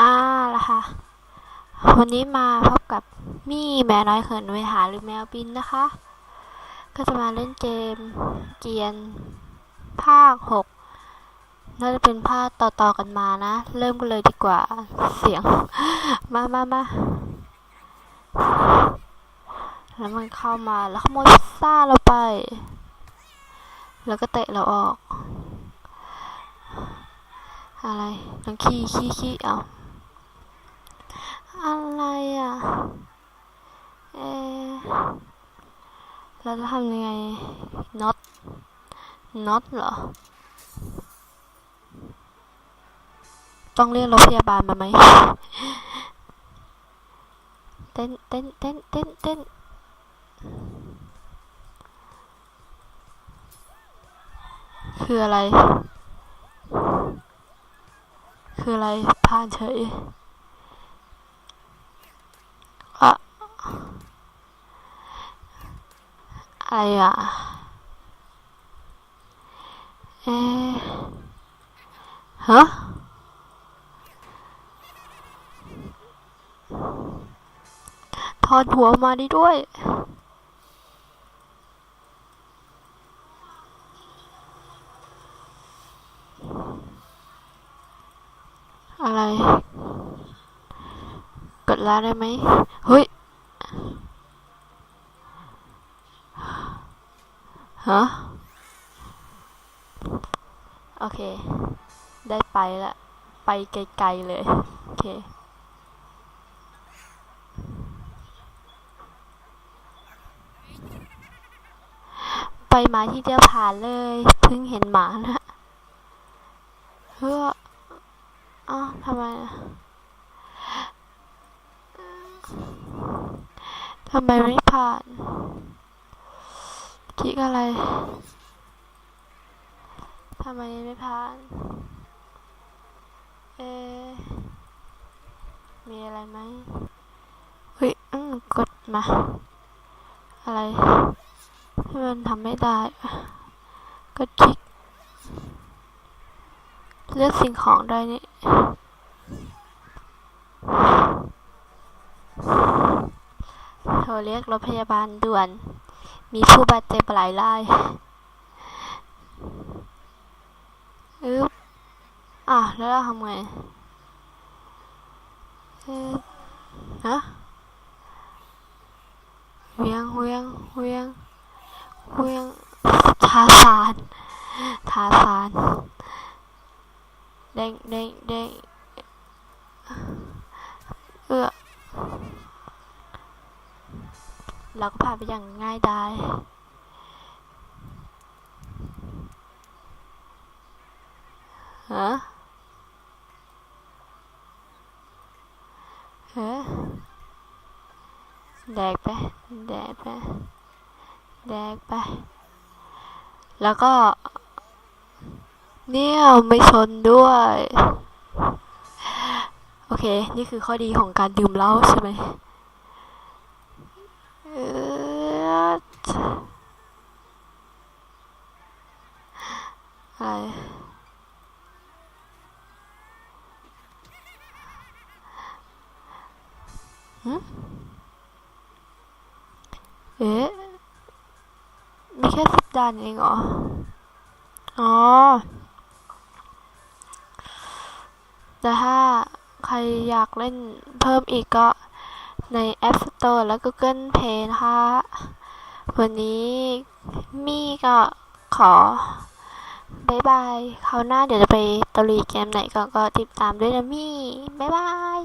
อ่าล่ะค่ะ วันนี้มาพบกับมี่แม่น้อยเขินเวหาหรือแมวบินนะคะ ก็จะมาเล่นเกมเกียน ภาคหกน่าจะเป็นภาคต่อๆกันมานะ เริ่มกันเลยดีกว่าเสียง มามามา แล้วมันเข้ามาแล้วขโมยพิซซ่าเราไป แล้วก็เตะเราออก อะไรน้องขี้ขี้ขี้เอาอะไรอะ เอะเราจะทำยังไง not not เหรอ ต้องเรียกรถพยาบาลมาไหมเต้นเต้นเต้นเต้นเต้น คืออะไร คืออะไรผ่านเฉยอะอะไรอะ เอะฮะถอดหัวมาดิด้วย อะไร กดลาได้ไหมเฮ้ยฮะโอเค ได้ไปละ ไปไกลๆเลย โอเคไปมาที่เดียวผ่านเลย เพิ่งเห็นหมานะเฮ้อ อ้าทำไมอะทำไมไม่ผ่านคลิกอะไรทำไมไม่ผ่าน เอ มีอะไรไหมเฮ้ยอืมกดมา อะไร มันทำไม่ได้กดคลิก เลือกสิ่งของได้นี่โทรเรียกรถพยาบาลด่วน มีผู้บาดเจ็บหลายรายอึ๊บอะ แล้วเราทำไงเอ๊ะฮะเวียงเวียงเวียงเวียงทาสานทาสาน เด้งเด้งเด้งเอือเราก็ผ่านไปอย่างง่ายดายฮะเฮ้แดกไป แดกไป แดกไป แล้วก็ เนี่ยไม่ชนด้วย โอเค นี่คือข้อดีของการดื่มเหล้าใช่ไหมเอิ๊ดอะไรหึเอ๊ะมีแค่สิบด่านเองเหรอ อ๋อ แต่ถ้าใครอยากเล่นเพิ่มอีกก็ใน App Store และ Google Play นะคะ วันนี้มี่ก็ขอบายบายคราวหน้าเดี๋ยวจะไปตะลุยเกมไหนก็ก็ติดตามด้วยนะมี่บายบาย